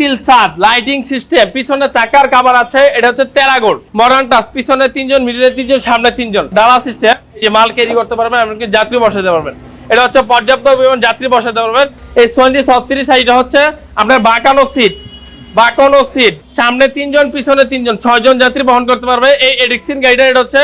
Still সাদ, lighting system, পিছনে চাকার cover আছে, এটা হচ্ছে টেরাগোল্ড মডার্ন টাচ পিছনে তিনজন মিডিলে তিনজন, সামনে তিনজন। ডালা সিস্টেম যে মাল ক্যারি করতে পারবেন, এমনকি যাত্রী বসাতে পারবেন। এটা হচ্ছে পর্যাপ্ত পরিমাণ যাত্রী বসাতে পারবেন। এই সোয়েন্টি ছত্রিশ সাইডে হচ্ছে আপনার বাঁকানো সিট বাঁকানো সিট সামনে তিনজন, পিছনে তিনজন, ছয়জন যাত্রী বহন করতে পারবে। এই এডিক্সিন গাড়িটা এটা হচ্ছে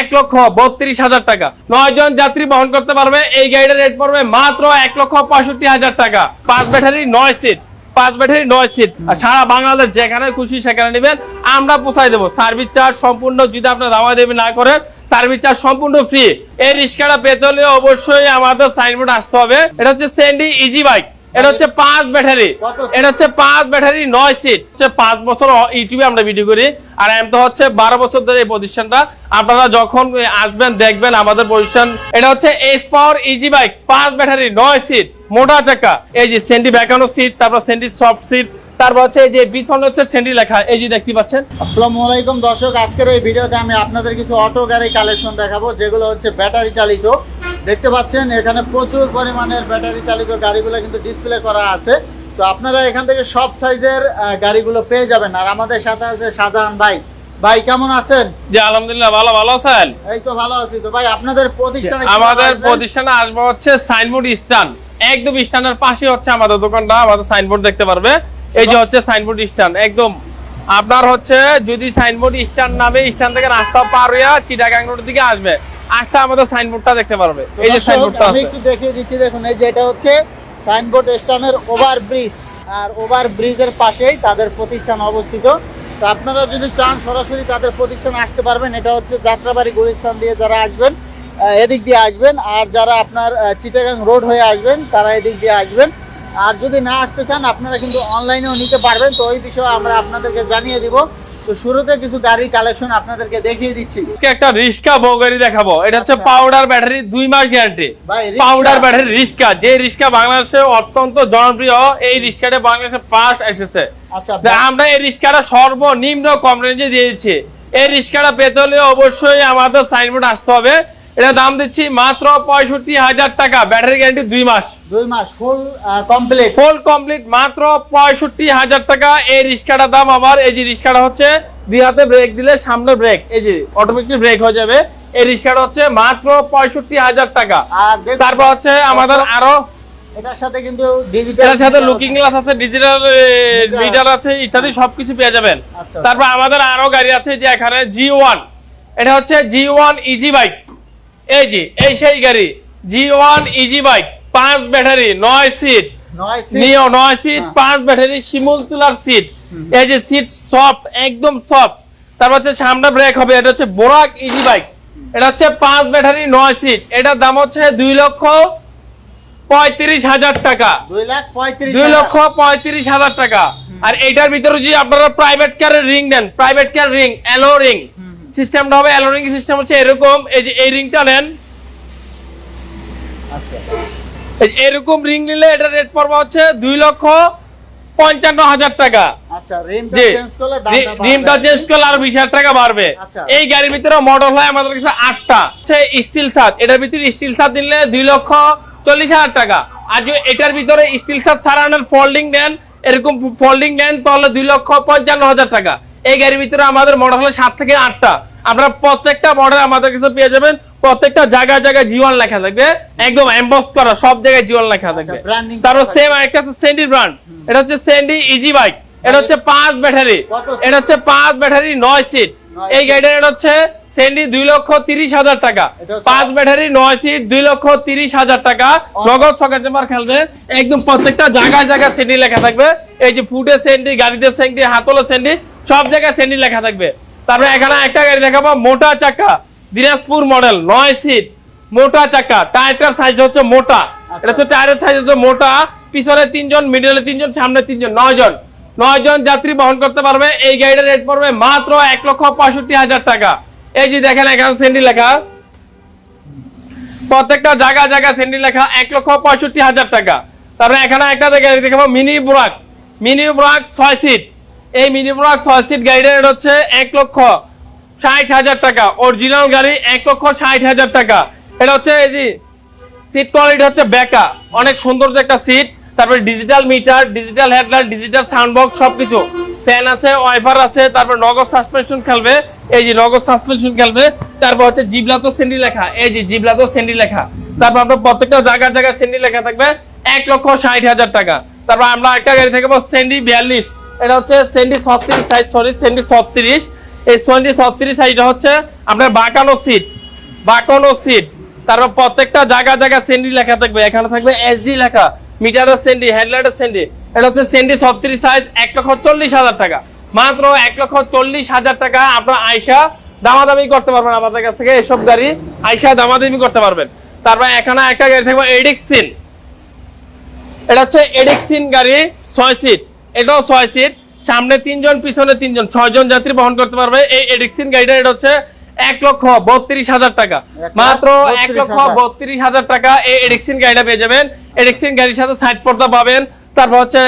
এক লক্ষ বত্রিশ হাজার টাকা। নয় জন যাত্রী বহন করতে পারবে, এই গাড়িটার রেট পড়বে মাত্র এক লক্ষ পঁয়ষট্টি হাজার টাকা। পাঁচ ব্যাটারি, নয় সিট পাঁচ ব্যাটারি, নয় সিট আর সারা বাংলাদেশ যেখানে খুশি সেখানে নেবেন। আমরা পোষাই দেবো। সার্ভিস চার্জ সম্পূর্ণ যদি আপনার দামা দেবে না করেন সার্ভিস চার্জ সম্পূর্ণ ফ্রি এই রিক্সাটা পেতে হলে অবশ্যই আমাদের সাইনবোর্ড আসতে হবে। এটা হচ্ছে সেন্ডি ইজি বাইক এটা হচ্ছে পাঁচ ব্যাটারি। এটা হচ্ছে পাঁচ ব্যাটারি নয় সিট হচ্ছে পাঁচ বছর ইউটিউবে আমরা ভিডিও করি। আর এম তো হচ্ছে বারো বছর ধরে এই প্রতিষ্ঠানটা আপনারা যখন আসবেন দেখবেন আমাদের প্রতিষ্ঠান এটা হচ্ছে এস পাওয়ার ইজি বাইক পাঁচ ব্যাটারি নয় সিট মোটা চাকা। এই যে সেন্ডি ব্যাকানো সিট তারপর সেন্ডি সফট সিট তারপর হচ্ছে এই যে পিছনে হচ্ছে সেন্ডি লেখা। এই যে দেখতে পাচ্ছেন? আসসালামু আলাইকুম দর্শক আজকের এই ভিডিওতে আমি আপনাদের কিছু অটো গাড়ি কালেকশন দেখাবো যেগুলো হচ্ছে ব্যাটারি চালিত। দেখতে পাচ্ছেন এখানে প্রচুর পরিমাণের ব্যাটারি চালিত গাড়িগুলো কিন্তু ডিসপ্লে করা আছে। তো আপনারা এখান থেকে সব সাইজের গাড়িগুলো পেয়ে যাবেন। আর আমাদের সাথে আছে শাহজাহান ভাই। ভাই কেমন আছেন? আলহামদুলিল্লাহ ভালো ভালো আছেন? এই তো ভালো আছি। তো ভাই আপনাদের প্রতিষ্ঠানে আমাদের প্রতিষ্ঠানে আসবে হচ্ছে সাইনবোর্ড স্ট্যান্ড। একদম স্ট্যান্ডের পাশে হচ্ছে আমাদের দোকানটা আমাদের সাইনবোর্ড দেখতে পারবে। এই যে হচ্ছে সাইনবোর্ড স্ট্যান্ড একদম। আপনার হচ্ছে যদি সাইনবোর্ড স্ট্যান্ড নামে স্ট্যান্ড থেকে রাস্তা পার হইয়া চিটাগাং রোডের দিকে আসবে আমাদের সাইনবোর্ডটা দেখতে পারবে। এই যে সাইনবোর্ডটা আমি একটু দেখিয়ে দিচ্ছি দেখুন এই যে এটা হচ্ছে সাইনবোর্ড ওভার ব্রিজ আর ওভার ব্রিজের পাশেই তাদের প্রতিষ্ঠান অবস্থিত। তো আপনারা যদি চান সরাসরি তাদের প্রতিষ্ঠানে আসতে পারবেন। এটা হচ্ছে যাত্রাবাড়ি গুলিস্তান দিয়ে যারা আসবেন এদিক দিয়ে আসবেন। আর যারা আপনার চিটাগাং রোড হয়ে আসবেন তারা এদিক দিয়ে আসবেন। আর যদি না আসতে চান আপনারা কিন্তু অনলাইনেও নিতে পারবেন। তো ওই বিষয়ে আমরা আপনাদেরকে জানিয়ে দিব। তো শুরুতে কিছু গাড়ির কালেকশন আপনাদেরকে দেখিয়ে দিচ্ছি। আজকে একটা রিস্কা বৌগাড়ি দেখাবো। এটা হচ্ছে আচ্ছা। পাউডার ব্যাটারি দুই মাস গ্যারান্টি রিক্সা। পাউডার ব্যাটারি রিস্কা যে রিস্কা বাংলাদেশে অত্যন্ত জনপ্রিয় এই রিস্কাটা বাংলাদেশে ফার্স্ট এসেছে। আচ্ছা আমরা এই রিস্কাটা সর্বনিম্ন কম রেঞ্জে দিয়েছি। এই রিক্সাটা পেতে হলে অবশ্যই আমাদের সাইনবোর্ড আসতে হবে। এটা দাম দিচ্ছি মাত্র পঁয়ষট্টি হাজার টাকা। ব্যাটারি গ্যারান্টি দুই মাস। দুই মাস ফুল কমপ্লিট ফুল কমপ্লিট মাত্র পঁয়ষট্টি হাজার টাকা। এই রিস্কাটার দাম আমার এই যে রিস্কাটা হচ্ছে দুই হাতে ব্রেক দিলে সামনে ব্রেক এই যে অটোমেটিক ব্রেক হয়ে যাবে। এই রিস্কাটা হচ্ছে মাত্র পঁয়ষট্টি হাজার টাকা। তারপর হচ্ছে আমাদের আরও এটার সাথে কিন্তু ডিজিটাল এটার সাথে লুকিং গ্লাস আছে। ডিজিটাল মিটার আছে ইত্যাদি সবকিছু পেয়ে যাবেন। আচ্ছা। তারপর আমাদের আরও গাড়ি আছে যে এখানে জি ওয়ান এটা হচ্ছে জি ওয়ান ইজি বাইক এই যে এই সেই গাড়ি জি ওয়ান ইজি বাইক পাঁচ ব্যাটারি নয় সিট নিও নয় সিট হ্যাঁ। পাঁচ ব্যাটারি শিমুল তুলার সিট এই যে সিট সফট একদম সফট তারপর হচ্ছে সামনে ব্রেক হবে এটা হচ্ছে বোরাক ইজি বাইক এটা হচ্ছে পাঁচ ব্যাটারি নয় সিট এটার দাম হচ্ছে দুই লক্ষ পঁয়ত্রিশ হাজার টাকা। দুই। লক্ষ পঁয়ত্রিশ হাজার টাকা। আর এইটার ভিতরে যদি আপনারা প্রাইভেট কারের রিং নেন private car ring alloy ring. সিস্টেমটা হবে অ্যালো রিং সিস্টেম হচ্ছে এরকম এই যে এই রিংটা নেন। আচ্ছা এরকম রিং নিলে এটা রেট পড়বে হচ্ছে দুই লক্ষ পঞ্চান্ন হাজার টাকা। আচ্ছা রিমটা চেঞ্জ করলে। চেঞ্জ আরও বিশ হাজার টাকা বাড়বে। আচ্ছা। এই গাড়ির ভিতরে মডেল হয় আমাদের কাছে আটটা। স্টিল সাত এটার ভিতরে স্টিল সাত দিলে দুই লক্ষ চল্লিশ হাজার টাকা। আর যদি এটার ভিতরে স্টিল সাত সারানোর ফোল্ডিং দেন এরকম ফোল্ডিং দেন তাহলে দুই লক্ষ পঞ্চান্ন হাজার টাকা। এই গাড়ির ভিতরে আমাদের মডেল হলো সাত থেকে আটটা। আপনারা প্রত্যেকটা মডেল আমাদের কাছে পেয়ে যাবেন। প্রত্যেকটা জায়গায় জায়গায় জীবন লেখা থাকবে। একদম এমবস করা সব জায়গায় জীবন লেখা থাকবে। আচ্ছা, তারপর সেম একটা হচ্ছে সেন্ডি ব্র্যান্ড এটা হচ্ছে সেন্ডি ইজি বাইক এটা হচ্ছে পাঁচ ব্যাটারি। এটা হচ্ছে পাঁচ ব্যাটারি নয় সিট এই। গাড়িটার এটা হচ্ছে সেন্ডি দুই লক্ষ তিরিশ হাজার টাকা। পাঁচ ব্যাটারি নয় সিট দুই লক্ষ তিরিশ হাজার টাকা। নগদ ছকের চেম্বার খেলবে। একদম প্রত্যেকটা জায়গায় জায়গায় সেন্ডি লেখা থাকবে। এই যে ফুটে সেন্ডি গাড়িতে সেন্ডি হাতলে সেন্ডি সব জায়গায় সেন্ডি লেখা থাকবে। তারপরে এখানে একটা গাড়ি দেখাবো মোটা চাকা দিনাজপুর মডেল নয় সিট মোটা চাকা টায়ারটার সাইজ হচ্ছে মোটা। এটা হচ্ছে টায়ারের সাইজ হচ্ছে মোটা পিছনে তিনজন মিডলে তিনজন সামনে তিনজন নয় জন। নয় জন যাত্রী বহন করতে পারবে এই গাড়িটার রেট পড়বে মাত্র এক লক্ষ পঁয়ষট্টি হাজার টাকা। এই যে দেখেন এখানে সেন্ডি লেখা। প্রত্যেকটা জায়গা জায়গা সেন্ডি লেখা এক লক্ষ পঁয়ষট্টি হাজার টাকা। তারপরে এখানে একটা গাড়ি দেখাবো মিনি বুরাক মিনি বুরাক ছয় সিট এই মিনি বুরাক ছয় সিট গাড়িটার রেট হচ্ছে এক লক্ষ ষাট হাজার টাকা। অরিজিনাল গাড়ি এক লক্ষ ষাট হাজার টাকা। এটা হচ্ছে এই যে সিট কোয়ালিটি হচ্ছে বেকা। অনেক সুন্দর একটা সিট তারপর digital meter digital headlight digital sound box সবকিছু। ফ্যান আছে ওয়াইফার আছে, তারপর নগদ সাসপেনশন খেলবে। এই যে নগদ সাসপেনশন খেলবে। তারপর হচ্ছে জিবলাতো সেন্ডি লেখা। এই যে জিবলাতো সেন্ডি লেখা। তারপর আপনার প্রত্যেকটা জায়গায় জায়গায় সেন্ডি লেখা থাকবে। এক লক্ষ ষাট হাজার টাকা। তারপর আমরা একটা গাড়ি থাকব সেন্ডি বিয়াল্লিশ। এটা হচ্ছে সেন্ডি ছত্রিশ সাইজ সরি সেন্ডি ছত্রিশ। এই সেন্ডি ছত্রিশ সাইজটা হচ্ছে আপনার বাঁকানো সিট বাঁকানো সিট তারপর প্রত্যেকটা জায়গা জায়গা সেন্ডি লেখা থাকবে। এখানে থাকবে এসডি লেখা মিটারের সেন্ডি হেডলাইটের সেন্ডি এটা হচ্ছে সেন্ডি ছত্রিশ সাইজ এক লক্ষ চল্লিশ হাজার টাকা। মাত্র এক লক্ষ চল্লিশ হাজার টাকা আপনার আয়সা দামাদামি করতে পারবেন আমাদের কাছ থেকে এসব গাড়ি। আয়সা দামাদামি করতে পারবেন। তারপর এখানে একটা গাড়ি থাকবে এডিক্সিন এটা হচ্ছে এডিক্সিন গাড়ি, ছয় সিট এটাও ছয় সিট সামনে তিনজন পিছনে তিনজন ছয়জন যাত্রী বহন করতে পারবে। এই এডিক্সিন গাড়িটা এটা হচ্ছে এক লক্ষ বত্রিশ হাজার টাকা। মাত্র এক লক্ষ বত্রিশ হাজার। টাকা এই এডিক্সিন গাড়িটা পেয়ে যাবেন। এডিক্সিন গাড়ির সাথে সাইড পর্দা পাবেন। তারপর হচ্ছে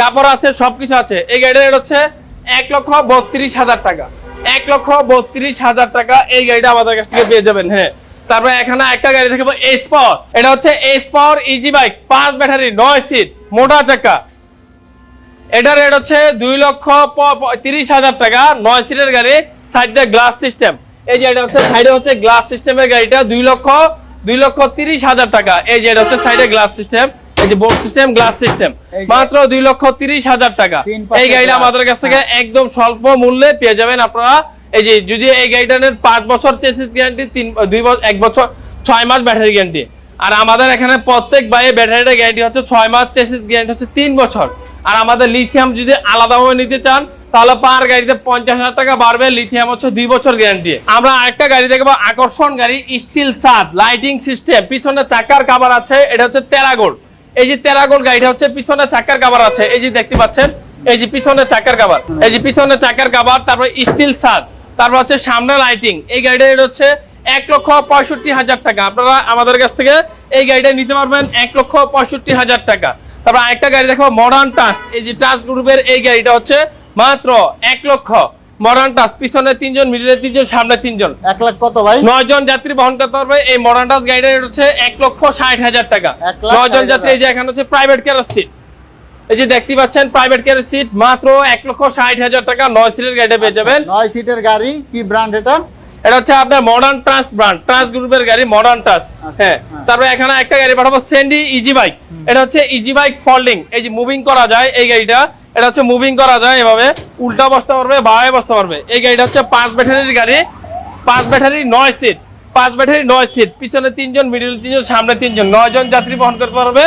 কাপড় আছে সবকিছু আছে। এই গাড়িটা এটা হচ্ছে এক লক্ষ বত্রিশ হাজার টাকা। এক লক্ষ বত্রিশ হাজার টাকা এই গাড়িটা আমাদের কাছ থেকে পেয়ে যাবেন হ্যাঁ। তারপরে এখানে একটা গাড়ি থাকবে এস পাওয়ার এটা হচ্ছে এস পাওয়ার ইজি বাইক পাঁচ ব্যাটারি নয় সিট মোটা চাকা। এটার রেট হচ্ছে দুই লক্ষ তিরিশ হাজার টাকা নয় সিটের গাড়ি সাইডে গ্লাস সিস্টেম এই যে এটা হচ্ছে সাইডে হচ্ছে গ্লাস সিস্টেমের গাড়িটা দুই লক্ষ দুই লক্ষ তিরিশ হাজার টাকা। এই যে এটা হচ্ছে সাইডে গ্লাস সিস্টেম এই যে বোর্ড সিস্টেম গ্লাস সিস্টেম মাত্র দুই লক্ষ তিরিশ হাজার টাকা। এই গাড়িটা আমাদের কাছ থেকে একদম স্বল্প মূল্যে পেয়ে যাবেন আপনারা। এই যে যদি এই গাড়িটার পাঁচ বছর চেসিস গ্যারান্টি তিন দুই বছর এক বছর ছয় মাস ব্যাটারি গ্যারান্টি আর আমাদের এখানে প্রত্যেক বাইয়ে ব্যাটারিটা গ্যারান্টি হচ্ছে ছয় মাস চেসিস গ্যারান্টি হচ্ছে তিন বছর। আর আমাদের লিথিয়াম যদি আলাদাভাবে নিতে চান, তাহলে পার গাড়িতে পঞ্চাশ হাজার টাকা বাড়বে লিথিয়াম হচ্ছে দুই বছর গ্যারান্টি আমরা আরেকটা গাড়ি দেখব, আকর্ষণ গাড়ি স্টিল সাদ লাইটিং সিস্টেম পিছনে চাকার কাভার আছে, এটা হচ্ছে তেরাগোল। এই যে তেরাগোল গাড়িটা হচ্ছে পিছনে চাকার কাভার আছে, এই যে দেখতে পাচ্ছেন, এই যে পিছনে চাকার কাভার এই যে পিছনে চাকার কাভার তারপর স্টিল সাদ, তারপর হচ্ছে সামনে লাইটিং এই গাড়িটা এটা হচ্ছে এক লক্ষ পঁয়ষট্টি হাজার টাকা। আপনারা আমাদের কাছ থেকে এই গাড়িটা নিতে পারবেন এক লক্ষ পঁয়ষট্টি হাজার টাকা। তারপর আরেকটা গাড়ি দেখো মডার্ন টাচ এই যে টাচ গ্রুপের এই গাড়িটা হচ্ছে মাত্র এক লক্ষ। মডার্ন টাচ পিছনে তিনজন মিডিলে তিনজন সামনে তিনজন। এক লাখ কত ভাই? নয় জন যাত্রী বহন করতে পারবে। এই মডার্ন গাড়িটা হচ্ছে এক লক্ষ ষাট হাজার টাকা। নয় জন যাত্রী এই যে এখানে হচ্ছে প্রাইভেট কেয়ার সিট এই যে দেখতে পাচ্ছেন প্রাইভেট কেয়ার সিট মাত্র এক লক্ষ ষাট হাজার টাকা। নয় সিটের গাড়িটা পেয়ে যাবেন। নয় সিটের গাড়ি কি ব্র্যান্ড এটা? এটা হচ্ছে আপনার মডার্ন ট্রান্স ব্র্যান্ড ট্রান্স গ্রুপের গাড়ি মডার্ন ট্রান্স হ্যাঁ হ্যাঁ। তারপরে এখানে একটা গাড়ি পাঠাবো সেন্ডি ইজি বাইক এটা হচ্ছে ইজি বাইক ফোল্ডিং এই যে মুভিং করা যায় এই গাড়িটা এটা হচ্ছে মুভিং করা যায় এভাবে। উল্টা বসতে পারবে বায়ে বসতে পারবে এই গাড়িটা হচ্ছে পাঁচ ব্যাটারির গাড়ি পাঁচ ব্যাটারি নয় সিট পাঁচ ব্যাটারি নয় সিট পিছনে তিনজন মিডিল তিনজন সামনে তিনজন নয় জন যাত্রী বহন করতে পারবে।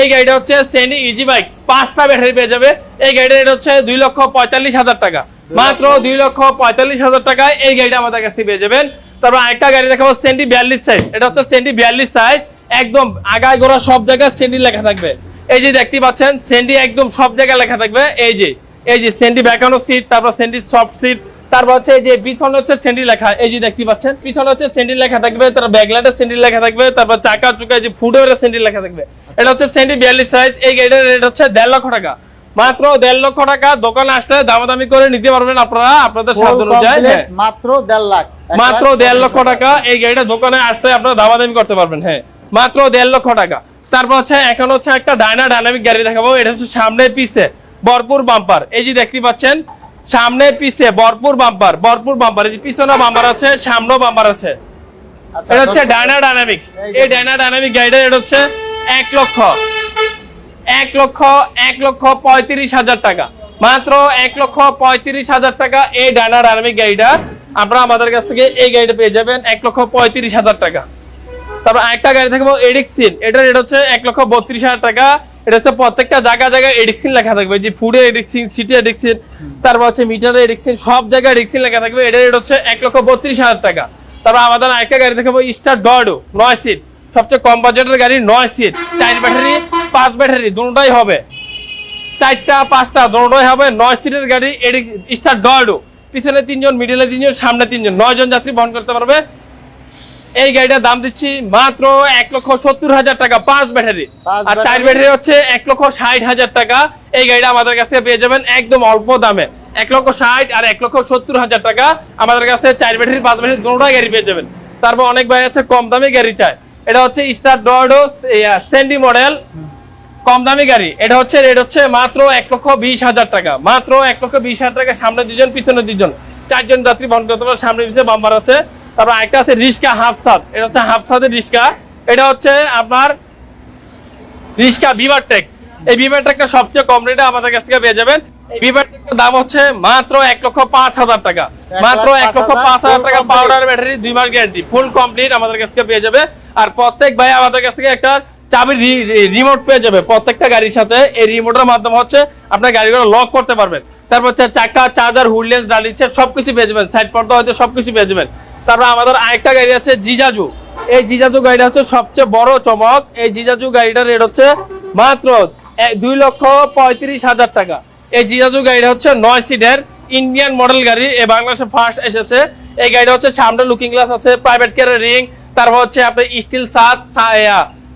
এই গাড়িটা হচ্ছে সেন্ডি ইজি বাইক পাঁচটা ব্যাটারি পেয়ে যাবে। এই গাড়িটা এটা হচ্ছে দুই লক্ষ পঁয়তাল্লিশ হাজার টাকা। মাত্র দুই লক্ষ পঁয়তাল্লিশ হাজার টাকায় এই গাড়িটা আমাদের কাছ থেকে পেয়ে যাবেন। তারপর আরেকটা গাড়ি দেখাবো সেন্টি বিয়াল্লিশ সাইজ এটা হচ্ছে সেন্টি বিয়াল্লিশ সাইজ একদম আগায় গোড়া সব জায়গায় সেন্টি লেখা থাকবে। এই যে দেখতে পাচ্ছেন সেন্টি একদম সব জায়গায় লেখা থাকবে। এই যে এই যে সেন্টি ব্যাকানো সিট তারপর সেন্টি সফট সিট তারপর হচ্ছে এই যে পিছনে হচ্ছে সেন্টি লেখা। এই যে দেখতে পাচ্ছেন, পিছনে হচ্ছে সেন্টি লেখা থাকবে, তারপর ব্যাকলাইটের সেন্টি লেখা থাকবে, তারপর চাকা চুকা যে ফুটওয়ারের সেন্টি লেখা থাকবে। এটা হচ্ছে সেন্টি বিয়াল্লিশ সাইজ এই গাড়িটার রেট হচ্ছে দেড় লক্ষ টাকা। মাত্র দেড় লক্ষ টাকা দোকানে আসলে দামাদামি করে নিতে পারবেন আপনারা আপনাদের সাধ্য অনুযায়ী। মাত্র দেড় লাখ। মাত্র দেড় লক্ষ টাকা এই গাড়িটা দোকানে আসতে আপনারা দামাদামি করতে পারবেন হ্যাঁ। মাত্র দেড় লক্ষ টাকা। তারপর হচ্ছে এখন হচ্ছে একটা ডায়না ডাইনামিক গাড়ি দেখাবো এটা হচ্ছে সামনে পিছে ভরপুর বাম্পার। এই যে দেখতে পাচ্ছেন সামনে পিছে ভরপুর বাম্পার ভরপুর বাম্পার। এই যে পিছনে বাম্পার আছে সামনেও বাম্পার আছে। আচ্ছা, এটা হচ্ছে ডায়না ডাইনামিক। এই এই ডায়না ডাইনামিক গাড়িটা এটা হচ্ছে এক লক্ষ। এক লক্ষ এক লক্ষ পঁয়ত্রিশ হাজার টাকা। মাত্র এক লক্ষ পঁয়ত্রিশ হাজার টাকা এই ডানার আর্মি গাড়িটা আপনারা আমাদের কাছ থেকে এই গাড়িটা পেয়ে যাবেন এক লক্ষ পঁয়ত্রিশ হাজার টাকা। তারপর একটা গাড়ি থাকব এডিক্সিন এটার রেট হচ্ছে এক লক্ষ বত্রিশ হাজার টাকা। এটা হচ্ছে প্রত্যেকটা জায়গা জায়গায় এডিক্সিন লেখা থাকবে। যে ফুডে এডিক্সিন সিটি এডিক্সিন তারপর হচ্ছে মিটারে এডিক্সিন সব জায়গায় এডিক্সিন লেখা থাকবে। এটা রেট হচ্ছে এক লক্ষ বত্রিশ হাজার টাকা। তারপর আমাদের আরেকটা গাড়ি দেখাবো স্টার ডডো নয় সিট সবচেয়ে কম বাজেটের গাড়ি নয় সিট চার ব্যাটারি পাঁচ ব্যাটারি দুটাই হবে। চারটা পাঁচটা দুটোই হবে। নয় সিটের গাড়ি স্টার ডডো পিছনে তিনজন মিডিলে তিনজন সামনে তিনজন। নয় জন যাত্রী বহন করতে পারবে। এই গাড়িটার দাম দিচ্ছি মাত্র এক লক্ষ সত্তর হাজার টাকা পাঁচ ব্যাটারি। আর চার ব্যাটারি। হচ্ছে এক লক্ষ ষাট হাজার টাকা। এই গাড়িটা আমাদের কাছে পেয়ে যাবেন একদম অল্প দামে। এক লক্ষ ষাট আর এক লক্ষ সত্তর হাজার টাকা আমাদের কাছে চার ব্যাটারি পাঁচ ব্যাটারি দুটোটাই গাড়ি পেয়ে যাবেন। তারপর অনেক ভাই আছে কম দামে গাড়ি চায়। এটা হচ্ছে স্টার ডোয়ার্ডো স্যান্ডি মডেল। কম দামি গাড়ি। এটা হচ্ছে রেট হচ্ছে মাত্র এক লক্ষ বিশ হাজার টাকা। মাত্র এক লক্ষ বিশ হাজার টাকা, সামনে দুজন, পিছনে দুজন। চারজন যাত্রী বহন করতে পারে সামনে পিছিয়ে বাম্বার আছে। তারপর একটা আছে রিস্কা হাফ ছাদ এটা হচ্ছে হাফ ছাদের রিস্কা। এটা হচ্ছে আপনার রিস্কা বিভার টেক। এই বিভার টেকটা সবচেয়ে কম রেটে আমাদের কাছ থেকে পেয়ে যাবেন। দাম হচ্ছে মাত্র এক লক্ষ পাঁচ হাজার টাকা। মাত্র এক লক্ষ পাঁচ হাজার টাকা পাউডার ব্যাটারি দুই মাস গ্যারান্টি ফুল কমপ্লিট আমাদের কাছ থেকে পেয়ে যাবে। আর প্রত্যেক ভাই আমাদের কাছ থেকে একটা চাবির রিমোট পেয়ে যাবে। প্রত্যেকটা গাড়ির সাথে এই রিমোটের মাধ্যমে হচ্ছে আপনার গাড়িগুলো লক করতে পারবেন। তারপর হচ্ছে চাকা চার্জার হুইললেস ডালিচ্ছে সবকিছু পেয়ে যাবেন। সাইড পর্দা হয়তো সবকিছু পেয়ে যাবেন। তারপর আমাদের আরেকটা গাড়ি আছে জিজাজু এই জিজাজু গাড়িটা হচ্ছে সবচেয়ে বড় চমক। এই জিজাজু গাড়িটার রেট হচ্ছে মাত্র দুই লক্ষ পঁয়ত্রিশ হাজার টাকা। এই জিজাজু গাড়িটা হচ্ছে নয় সিটের ইন্ডিয়ান মডেল গাড়ি। এই বাংলাদেশে ফার্স্ট এসেছে। এই গাড়িটা হচ্ছে সামনে লুকিং গ্লাস আছে প্রাইভেট কেয়ারের রিং তারপর হচ্ছে আপনার স্টিল সাত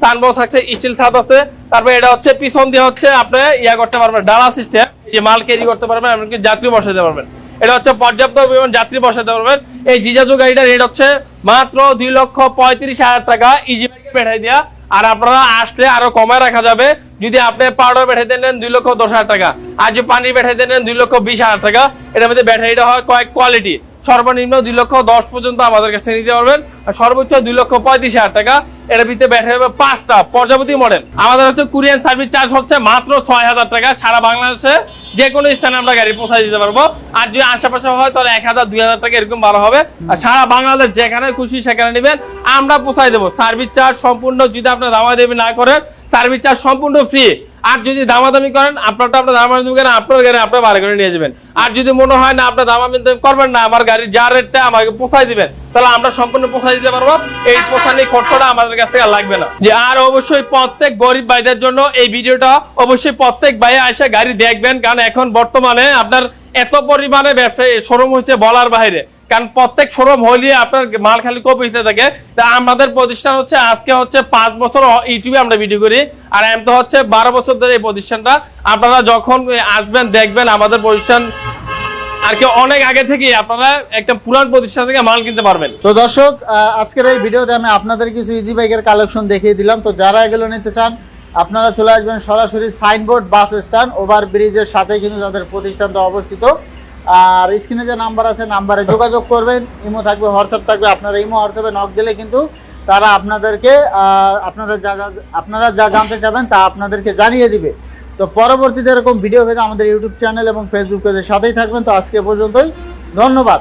সানবক্স আছে স্টিল ছাদ আছে। তারপর এটা হচ্ছে, পিছন দিয়ে হচ্ছে আপনি ইয়া করতে পারবেন, ডালা সিস্টেম যে মাল ক্যারি করতে পারবেন, এমনকি যাত্রী বসাতে পারবেন। এটা হচ্ছে পর্যাপ্ত পরিমাণ যাত্রী বসাতে পারবেন। এই জিজাজু গাড়িটার রেট হচ্ছে মাত্র দুই লক্ষ পঁয়ত্রিশ হাজার টাকা ইজি বাইকে পেঠাই দেওয়া আর আপনারা আসলে আরও কমায় রাখা যাবে, যদি আপনি পাউডার ব্যাটারিতে নেন দুই লক্ষ দশ হাজার টাকা। আর যদি পানির ব্যাটারিতে নেন দুই লক্ষ বিশ হাজার টাকা। এটার মধ্যে ব্যাটারিটা হয় কয়েক কোয়ালিটি সর্বনিম্ন দুই লক্ষ দশ পর্যন্ত আমাদের কাছে নিতে পারবেন। আর সর্বোচ্চ দুই লক্ষ পঁয়ত্রিশ হাজার টাকা। এটার ভিতরে ব্যাটারি হবে পাঁচটা প্রজাপতি মডেল আমাদের হচ্ছে কুরিয়ান সার্ভিস চার্জ হচ্ছে মাত্র ছয় হাজার টাকা। সারা বাংলাদেশে যে কোনো স্থানে আমরা গাড়ি পৌঁছায় দিতে পারব। আর যদি আশেপাশে হয়, তাহলে এক হাজার, দুই হাজার টাকা এরকম ভালো হবে। আর সারা বাংলাদেশ যেখানে খুশি সেখানে নেবেন। আমরা পৌঁছায় দেবো। সার্ভিস চার্জ সম্পূর্ণ যদি আপনার দামাদামি না করেন সার্ভিস চার্জ সম্পূর্ণ ফ্রি আর যদি দামাদামি করেন, আপনারটা আপনার দামাদামি করেন, আপনার গাড়ি আপনার বাড়ি করে নিয়ে যাবেন। আর যদি মনে হয় না, আপনার দামাদামি করবেন না, আমার গাড়ির যা রেটটা আমাকে পোষায় দিবেন, তাহলে আমরা সম্পূর্ণ পোষায় দিতে পারব। এই পোষানি খরচটা আমাদের কাছ থেকে লাগবে না। যে আর অবশ্যই প্রত্যেক গরিব ভাইদের জন্য এই ভিডিওটা অবশ্যই প্রত্যেক ভাই এসে গাড়ি দেখবেন, কারণ এখন বর্তমানে আপনার এত পরিমাণে ব্যবসায়ী, শোরুম হয়েছে বলার বাইরে। কারণ প্রত্যেক শোরুম হইলে আপনার মাল খালি কপি হতে থাকে। তা আমাদের প্রতিষ্ঠান হচ্ছে, আজকে হচ্ছে পাঁচ বছর ইউটিউবে আমরা ভিডিও করি। আর এম তো হচ্ছে বারো বছর ধরে এই প্রতিষ্ঠানটা। আপনারা যখন আসবেন, দেখবেন আমাদের প্রতিষ্ঠান আর কি অনেক আগে থেকে আপনারা একটা পুরান প্রতিষ্ঠান থেকে মাল কিনতে পারবেন। তো দর্শক আজকের এই ভিডিওতে আমি আপনাদের কিছু ইজি বাইকের কালেকশন দেখিয়ে দিলাম। তো যারা এগুলো নিতে চান, আপনারা চলে আসবেন সরাসরি সাইনবোর্ড বাস স্ট্যান্ড ওভার ব্রিজের সাথে কিন্তু তাদের প্রতিষ্ঠানটা অবস্থিত। আর স্ক্রিনে যে নাম্বার আছে, নাম্বারে যোগাযোগ করবেন। ইমো থাকবে, হোয়াটসঅ্যাপ থাকবে। আপনারা ইমো, হোয়াটসঅ্যাপে নক দিলে কিন্তু তারা আপনাদেরকে আপনারা যা আপনারা যা জানতে চাবেন তা আপনাদেরকে জানিয়ে দিবে। তো পরবর্তীতে এরকম ভিডিও পেতে আমাদের ইউটিউব চ্যানেল এবং ফেসবুক পেজের সাথেই থাকবেন। তো আজকে পর্যন্তই। ধন্যবাদ।